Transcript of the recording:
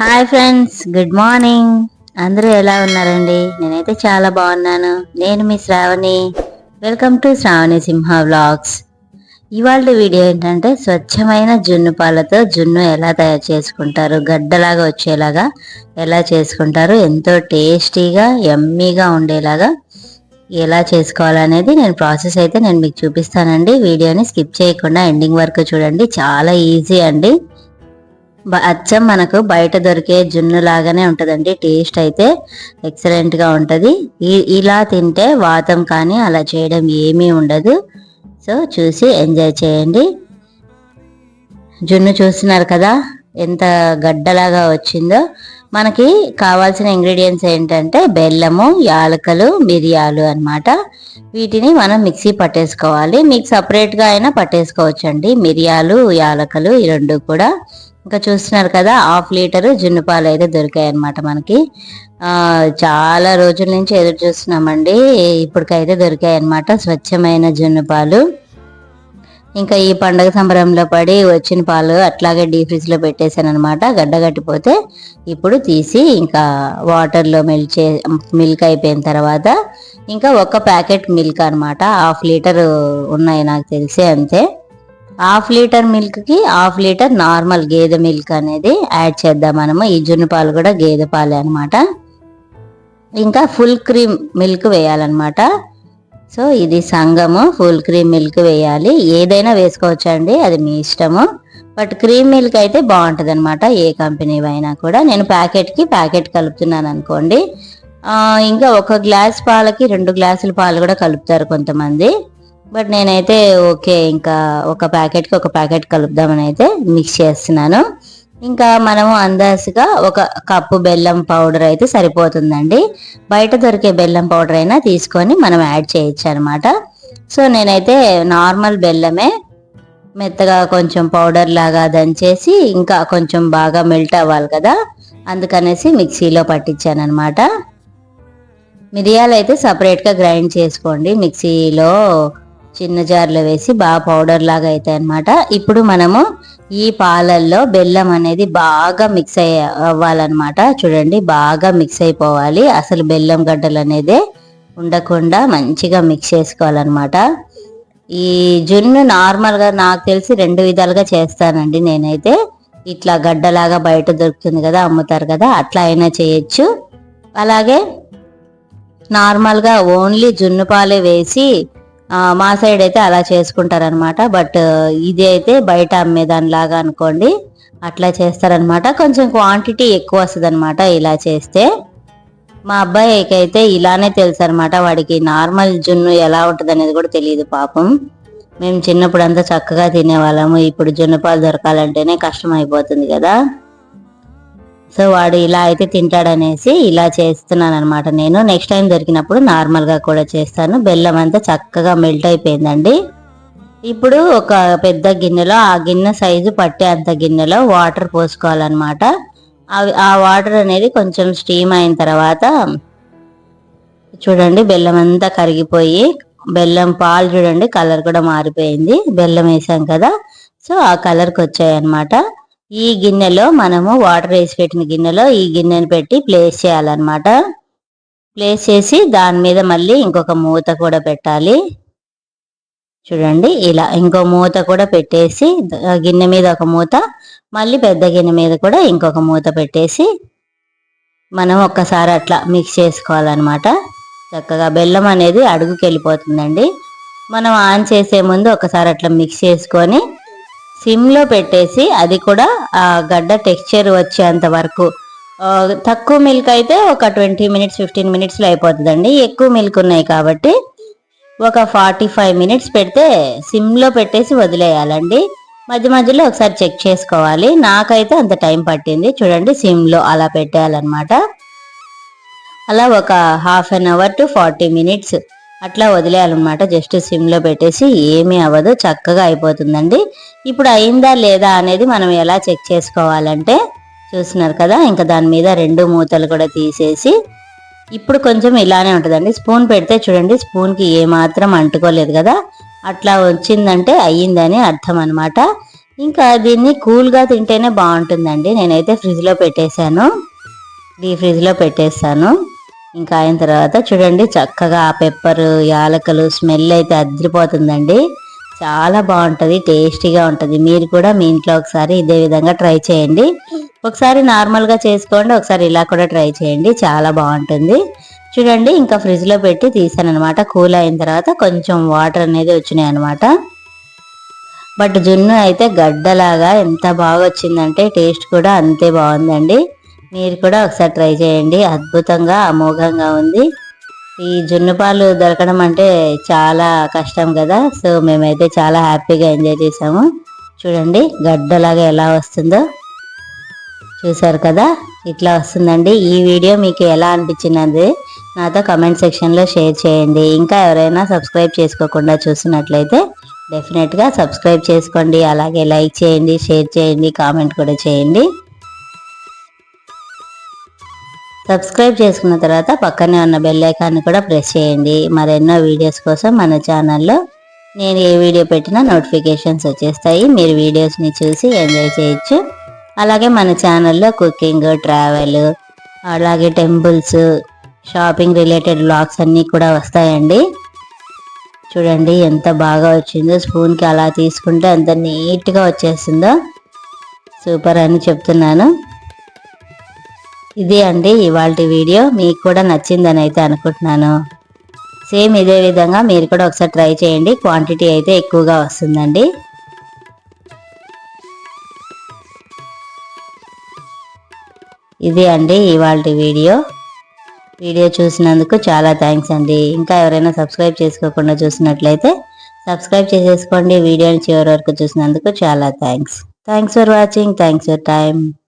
Hi friends good morning అందరూ ఎలా ఉన్నారండి? నేనైతే చాలా బాగున్నాను. నేను మీ Shravani. Welcome to Shravani Simha vlogs ఇవాళ వీడియో ఏంటంటే స్వచ్ఛమైన జున్ను పాలతో జున్ను ఎలా తయారు చేసుకుంటారు గడ్డలాగా వచ్చేలాగా ఎలా చేసుకుంటారు ఎంతో టేస్టీగా ఎమ్మీగా ఉండేలాగా ఎలా చేసుకోవాలనేది నేను ప్రాసెస్ అయితే నేను మీకు చూపిస్తానండి. వీడియోని స్కిప్ చేయకుండా ఎండింగ్ వరకు చూడండి. చాలా ఈజీ అండి. అచ్చం మనకు బయట దొరికే జున్ను లాగానే ఉంటుందండి. టేస్ట్ అయితే ఎక్సలెంట్గా ఉంటుంది. ఇలా తింటే వాతం కానీ అలా చేయడం ఏమీ ఉండదు. సో చూసి ఎంజాయ్ చేయండి. జున్ను చూస్తున్నారు కదా? ఎంత గడ్డలాగా వచ్చిందో. మనకి కావాల్సిన ఇంగ్రీడియంట్స్ ఏంటంటే బెల్లము యాలకలు మిరియాలు అన్నమాట. వీటిని మనం మిక్సీ పట్టేసుకోవాలి. మీకు సపరేట్గా అయినా పట్టేసుకోవచ్చండి. మిరియాలు యాలకలు ఈ రెండు కూడా. ఇంకా చూస్తున్నారు కదా హాఫ్ లీటర్ జున్ను పాలు అయితే దొరికాయి అనమాట మనకి. చాలా రోజుల నుంచి ఎదురు చూస్తున్నామండి. ఇప్పటికైతే దొరికాయి అనమాట స్వచ్ఛమైన జున్నుపాలు ఇంకా ఈ పండగ సంబరంలో పడి వచ్చిన పాలు అట్లాగే డీ ఫ్రిడ్జ్లో పెట్టేశాను అనమాట గడ్డగట్టిపోతే ఇప్పుడు తీసి ఇంకా వాటర్లో మిల్క్ చే మిల్క్ అయిపోయిన తర్వాత ఇంకా ఒక ప్యాకెట్ మిల్క్ అనమాట హాఫ్ లీటర్ ఉన్నాయి నాకు తెలిసి అంతే. హాఫ్ లీటర్ మిల్క్కి హాఫ్ లీటర్ నార్మల్ గేదె మిల్క్ అనేది యాడ్ చేద్దాం మనము. ఈ జున్ను పాలు కూడా గేదె పాలే అనమాట ఇంకా ఫుల్ క్రీమ్ మిల్క్ వేయాలన్నమాట. సో ఇది సంగము. ఫుల్ క్రీమ్ మిల్క్ వేయాలి. ఏదైనా వేసుకోవచ్చండి. అది మీ ఇష్టము. బట్ క్రీమ్ మిల్క్ అయితే బాగుంటుంది అనమాట ఏ కంపెనీ అయినా కూడా. నేను ప్యాకెట్కి ప్యాకెట్ కలుపుతున్నాను అనుకోండి. ఇంకా ఒక గ్లాస్ పాలకి రెండు గ్లాసుల పాలు కూడా కలుపుతారు కొంతమంది. బట్ నేనైతే ఓకే ఇంకా ఒక ప్యాకెట్కి ఒక ప్యాకెట్ కలుపుదామని అయితే మిక్స్ చేస్తున్నాను. ఇంకా మనము అందాసుగా ఒక కప్పు బెల్లం పౌడర్ అయితే సరిపోతుందండి. బయట దొరికే బెల్లం పౌడర్ అయినా తీసుకొని మనం యాడ్ చేయొచ్చు అనమాట సో నేనైతే నార్మల్ బెల్లమే మెత్తగా కొంచెం పౌడర్ లాగా దంచేసి ఇంకా కొంచెం బాగా మెల్ట్ అవ్వాలి కదా అందుకనేసి మిక్సీలో పట్టించాను అనమాట మిరియాలు అయితే సపరేట్గా గ్రైండ్ చేసుకోండి. మిక్సీలో చిన్న జార్లో వేసి బాగా పౌడర్ లాగా అవుతాయి అనమాట ఇప్పుడు మనము ఈ పాలల్లో బెల్లం అనేది బాగా మిక్స్ అయ్యి అవ్వాలన్నమాట. చూడండి బాగా మిక్స్ అయిపోవాలి. అసలు బెల్లం గడ్డలు అనేది ఉండకుండా మంచిగా మిక్స్ చేసుకోవాలన్నమాట. ఈ జున్ను నార్మల్గా నాకు తెలిసి రెండు విధాలుగా చేస్తానండి నేనైతే. ఇట్లా గడ్డలాగా బయట దొరుకుతుంది కదా అమ్ముతారు కదా అట్లా అయినా చేయొచ్చు. అలాగే నార్మల్గా ఓన్లీ జున్ను పాలే వేసి మా సైడ్ అయితే అలా చేసుకుంటారనమాట బట్ ఇది అయితే బయట అమ్మేదానిలాగా అనుకోండి. అట్లా చేస్తారనమాట కొంచెం క్వాంటిటీ ఎక్కువ వస్తుంది అనమాట ఇలా చేస్తే. మా అబ్బాయికి అయితే ఇలానే తెలుసు అనమాట వాడికి నార్మల్ జున్ను ఎలా ఉంటుంది అనేది కూడా తెలియదు పాపం. మేము చిన్నప్పుడు అంతా చక్కగా తినేవాళ్ళము. ఇప్పుడు జున్ను పాలు దొరకాలంటేనే కష్టం అయిపోతుంది కదా. సో వాడు ఇలా అయితే తింటాడనేసి ఇలా చేస్తున్నాను అనమాట నేను నెక్స్ట్ టైం దొరికినప్పుడు నార్మల్గా కూడా చేస్తాను. బెల్లం అంతా చక్కగా మెల్ట్ అయిపోయిందండి. ఇప్పుడు ఒక పెద్ద గిన్నెలో ఆ గిన్నె సైజు పట్టే అంత గిన్నెలో వాటర్ పోసుకోవాలన్నమాట. అవి ఆ వాటర్ అనేది కొంచెం స్టీమ్ అయిన తర్వాత చూడండి బెల్లం అంతా కరిగిపోయి బెల్లం పాలు చూడండి కలర్ కూడా మారిపోయింది. బెల్లం వేసాం కదా. సో ఆ కలర్కి వచ్చాయి అన్నమాట ఈ గిన్నెలో మనము వాటర్ వేసి పెట్టిన గిన్నెలో ఈ గిన్నెను పెట్టి ప్లేస్ చేయాలన్నమాట. ప్లేస్ చేసి దాని మీద మళ్ళీ ఇంకొక మూత కూడా పెట్టాలి. చూడండి ఇలా ఇంకో మూత కూడా పెట్టేసి గిన్నె మీద ఒక మూత మళ్ళీ పెద్ద గిన్నె మీద కూడా ఇంకొక మూత పెట్టేసి మనం ఒక్కసారి అట్లా మిక్స్ చేసుకోవాలన్నమాట. చక్కగా బెల్లం అనేది అడుగుకి వెళ్ళిపోతుందండి. మనం ఆన్ చేసే ముందు ఒకసారి అట్లా మిక్స్ చేసుకొని సిమ్లో పెట్టేసి అది కూడా ఆ గడ్డ టెక్స్చర్ వచ్చేంత వరకు. తక్కువ మిల్క్ అయితే ఒక ట్వంటీ మినిట్స్ ఫిఫ్టీన్ మినిట్స్లో అయిపోతుందండి. ఎక్కువ మిల్క్ ఉన్నాయి కాబట్టి ఒక ఫార్టీ ఫైవ్ మినిట్స్ పెడితే సిమ్లో పెట్టేసి వదిలేయాలండి. మధ్య మధ్యలో ఒకసారి చెక్ చేసుకోవాలి. నాకైతే అంత టైం పట్టింది. చూడండి సిమ్లో అలా పెట్టేయాలన్నమాట. అలా ఒక half an hour to forty minutes అట్లా వదిలేయాలన్నమాట. జస్ట్ సిమ్లో పెట్టేసి ఏమీ అవ్వదు చక్కగా అయిపోతుందండి. ఇప్పుడు అయిందా లేదా అనేది మనం ఎలా చెక్ చేసుకోవాలంటే చూస్తున్నారు కదా ఇంకా దాని మీద రెండు మూతలు కూడా తీసేసి ఇప్పుడు కొంచెం ఇలానే ఉంటుందండి. స్పూన్ పెడితే చూడండి స్పూన్కి ఏమాత్రం అంటుకోలేదు కదా. అట్లా వచ్చిందంటే అయ్యిందని అర్థం అనమాట ఇంకా దీన్ని కూల్గా తింటేనే బాగుంటుందండి. నేనైతే ఫ్రిడ్జ్లో పెట్టేశాను. డీ ఫ్రిడ్జ్లో పెట్టేస్తాను. ఇంకా అయిన తర్వాత చూడండి చక్కగా ఆ పెప్పర్ యాలకలు స్మెల్ అయితే అదిరిపోతుందండి. చాలా బాగుంటుంది టేస్టీగా ఉంటుంది. మీరు కూడా మీ ఇంట్లో ఒకసారి ఇదే విధంగా ట్రై చేయండి. ఒకసారి నార్మల్గా చేసుకోండి ఒకసారి ఇలా కూడా ట్రై చేయండి. చాలా బాగుంటుంది. చూడండి ఇంకా ఫ్రిడ్జ్లో పెట్టి తీసాను అనమాట కూల్ అయిన తర్వాత కొంచెం వాటర్ అనేది వచ్చినాయి అనమాట బట్ జున్ను అయితే గడ్డలాగా ఎంత బాగా వచ్చిందంటే టేస్ట్ కూడా అంతే బాగుందండి. మీరు కూడా ఒకసారి ట్రై చేయండి. అద్భుతంగా అమోఘంగా ఉంది. ఈ జున్ను పాలు దొరకడం అంటే చాలా కష్టం కదా. సో మేమైతే చాలా హ్యాపీగా ఎంజాయ్ చేసాము చూడండి గడ్డలాగా ఎలా వస్తుందో. చూసారు కదా? ఇట్లా వస్తుందండి. ఈ వీడియో మీకు ఎలా అనిపించినది నాతో కమెంట్ సెక్షన్లో షేర్ చేయండి. ఇంకా ఎవరైనా సబ్స్క్రైబ్ చేసుకోకుండా చూసినట్లయితే డెఫినెట్గా సబ్స్క్రైబ్ చేసుకోండి. అలాగే లైక్ చేయండి షేర్ చేయండి కామెంట్ కూడా చేయండి. సబ్స్క్రైబ్ చేసుకున్న తర్వాత పక్కనే ఉన్న బెల్ ఐకాన్ని కూడా ప్రెస్ చేయండి. మరెన్నో వీడియోస్ కోసం మన ఛానల్లో నేను ఏ వీడియో పెట్టినా నోటిఫికేషన్స్ వచ్చేస్తాయి. మీరు వీడియోస్ని చూసి ఎంజాయ్ చేయొచ్చు. అలాగే మన ఛానల్లో కుకింగ్ ట్రావెల్ అలాగే టెంపుల్స్ షాపింగ్ రిలేటెడ్ బ్లాగ్స్ అన్నీ కూడా వస్తాయండి. చూడండి ఎంత బాగా వచ్చిందో. స్పూన్కి అలా తీసుకుంటే ఎంత నీట్గా వచ్చేస్తుందో. సూపర్ అని చెప్తున్నాను. ఇది అండి ఇవాళ వీడియో. మీకు కూడా నచ్చిందని అయితే అనుకుంటున్నాను. సేమ్ ఇదే విధంగా మీరు కూడా ఒకసారి ట్రై చేయండి. క్వాంటిటీ అయితే ఎక్కువగా వస్తుందండి. ఇది అండి ఇవాళ వీడియో. వీడియో చూసినందుకు చాలా థ్యాంక్స్ అండి. ఇంకా ఎవరైనా సబ్స్క్రైబ్ చేసుకోకుండా చూసినట్లయితే సబ్స్క్రైబ్ చేసేసుకోండి. వీడియోని చివరి వరకు చూసినందుకు చాలా thanks. Thanks for watching. Thanks for time